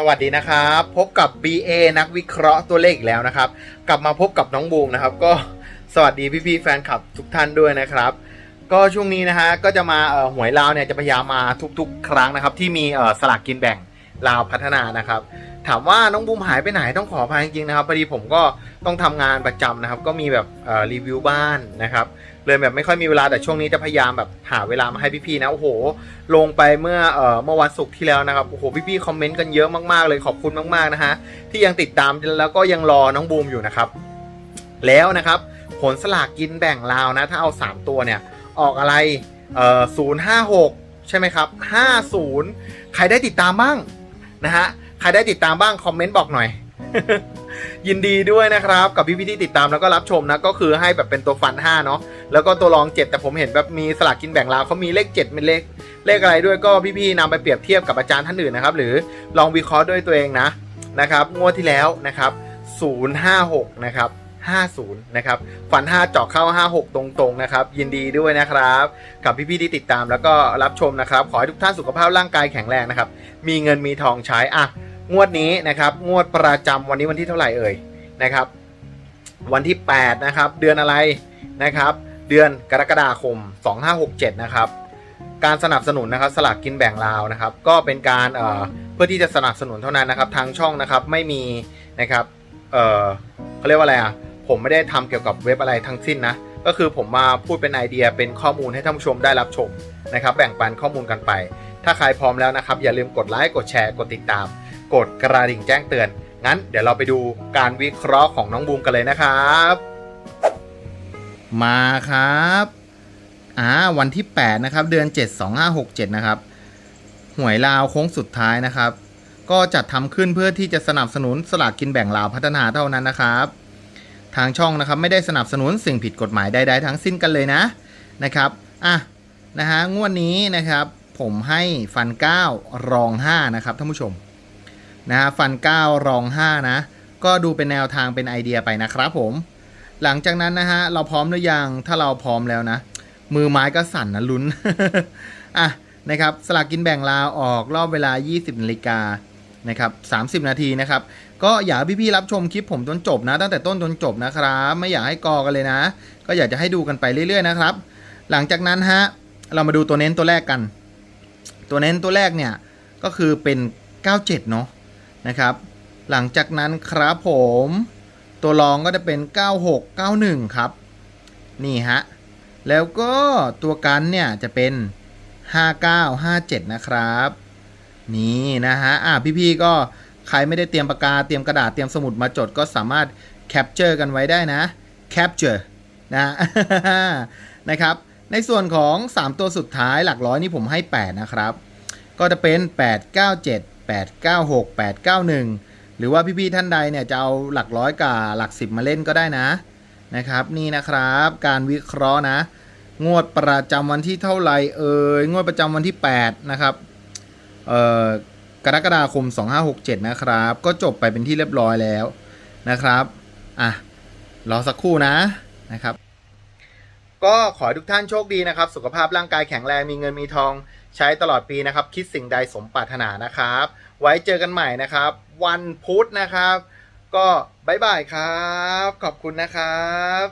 สวัสดีนะครับ พบกับ BA นักวิเคราะห์ตัวเลขอีกแล้วนะครับ กลับมาพบกับน้องบูมนะครับ ก็สวัสดีพี่ๆแฟนคลับทุกท่านด้วยนะครับ ก็ช่วงนี้นะฮะก็จะมาเอ่อหวยลาวเนี่ยจะพยายามมาทุกๆ ครั้งนะครับ ที่มีเอ่อสลากกินแบ่ง ลาวพัฒนานะครับ ถามว่าน้องบูมหายไปไหนต้องขออภัยจริงๆนะครับพอดีผมก็ต้องทำงานประจำนะครับ ก็มีแบบรีวิวบ้านนะครับเลยแบบไม่ค่อยมีเวลาแต่ช่วงนี้จะพยายามแบบหาเวลามาให้พี่ๆนะโอ้โห ลงไปเมื่อเอ่อเมื่อวันศุกร์ที่แล้วนะครับโอ้โหพี่ๆคอมเมนต์กันเยอะมากๆเลยขอบคุณมากๆนะฮะที่ยังติดตามแล้วก็ยังรอน้องบูมอยู่นะครับ แล้วนะครับ ผลสลากกินแบ่งลาวนะ ถ้าเอา 3 ตัวเนี่ย ออกอะไรเอ่อศูนย์ห้าหกใช่ไหมครับห้าศูนย์ใครได้ติดตามบ้าง นะฮะ ใครได้ติดตามบ้างคอมเมนต์บอกหน่อย ยินดีด้วยนะครับ กับพี่พี่ๆที่ติดตามแล้วก็รับชมนะ ก็คือให้แบบเป็นตัวฟัน 5 เนาะแล้วก็ตัวรอง 7 แต่ผมเห็นแบบมีสลากกินแบ่งลาวเขามีเลข 7 เป็นเลข เลขอะไรด้วยก็พี่ๆนำไปเปรียบเทียบกับอาจารย์ท่านอื่นนะครับ หรือลองวิเคราะห์ด้วยตัวเองนะนะครับงวดที่แล้วนะครับ056นะครับ 50 นะครับ ฝัน 5 เจาะเข้า 56 ตรงๆ นะครับ ยินดีด้วยนะครับ กับพี่ๆที่ติดตามแล้วก็รับชมนะครับ ขอให้ทุกท่านสุขภาพร่างกายแข็งแรงนะครับ มีเงินมีทองใช้ อะ งวดนี้นะครับ งวดประจำวันนี้วันที่เท่าไหร่เอ่ย นะครับ วันที่ 8 นะครับ เดือนอะไร นะครับ เดือนกรกฎาคม 2567 นะครับการสนับสนุนนะครับสลากกินแบ่งลาวนะครับ ก็เป็นการเอ่อเพื่อที่จะสนับสนุนเท่านั้นนะครับ ทางช่องนะครับไม่มีนะครับเอ่อเขาเรียกว่าอะไรอะ ผมไม่ได้ทำเกี่ยวกับเว็บอะไรทั้งสิ้นนะ ก็คือผมมาพูดเป็นไอเดียเป็นข้อมูลให้ท่านผู้ชมได้รับชมนะครับ แบ่งปันข้อมูลกันไป ถ้าใครพร้อมแล้วนะครับ อย่าลืมกดไลค์กดแชร์กดติดตาม กดกระดิ่งแจ้งเตือน งั้น เดี๋ยวเราไปดูการวิเคราะห์ของน้องบูมกันเลยนะครับ มาครับอ่าวันที่ 8 นะครับ เดือน 7 2567 นะครับหวยลาวโค้งสุดท้ายนะครับ ก็จัดทำขึ้นเพื่อที่จะสนับสนุนสลากกินแบ่งลาวพัฒนาเท่านั้นนะครับ ทางช่องนะครับไม่ได้สนับสนุนสิ่งผิดกฎหมายใดๆทั้งสิ้นกันเลยนะนะครับอะนะฮะงวดนี้นะครับผมให้ฟัน 9 รอง 5 นะครับท่านผู้ชมนะฮะฟัน 9 รอง 5 นะ ก็ดูเป็นแนวทางเป็นไอเดียไปนะครับผม หลังจากนั้นนะฮะเราพร้อมหรือยังถ้าเราพร้อมแล้วนะ มือไม้ก็สั่นนะลุ้นอะนะครับสลากกินแบ่งลาออกรอบเวลา 20นาฬิกานะครับ30 นาทีนะครับ ก็อยากพี่ๆรับชมคลิปผมจนจบนะ ตั้งแต่ต้นจนจบนะครับ ไม่อยากให้กอกันเลยนะ ก็อยากจะให้ดูกันไปเรื่อยๆนะครับ หลังจากนั้นฮะเรามาดูตัวเน้นตัวแรกกัน ตัวเน้นตัวแรกเนี่ยก็คือเป็น 97 เนาะนะครับ หลังจากนั้นครับผมตัวรองก็จะเป็น 96 91 ครับ นี่ฮะ แล้วก็ตัวกันเนี่ยจะเป็น 5957 นะครับ นี่นะฮะ อะพี่ๆก็ ใครไม่ได้เตรียมปากกา เตรียมกระดาษ เตรียมสมุดมาจดก็สามารถแคปเจอร์กันไว้ได้นะแคปเจอร์นะนะครับ ในส่วนของ 3 ตัวสุดท้ายหลักร้อยนี่ผมให้ 8 นะครับ ก็จะเป็น 897 896 891 หรือว่าพี่ๆท่านใดเนี่ยจะเอาหลักร้อยกับหลัก 10 มาเล่นก็ได้นะนะครับ นี่นะครับการวิเคราะห์นะ งวดประจำวันที่เท่าไหร่เอ่ยงวดประจำวันที่ 8 นะครับเอ่อ กรกฎาคม 2567 นะครับ ก็จบไปเป็นที่เรียบร้อยแล้วนะครับอะรอสักครู่นะนะครับ ก็ขอให้ทุกท่านโชคดีนะครับ สุขภาพร่างกายแข็งแรงมีเงินมีทองใช้ตลอดปีนะครับ คิดสิ่งใดสมปรารถนานะครับ ไว้เจอกันใหม่นะครับ วันพุธนะครับ ก็บายบายครับ ขอบคุณนะครับ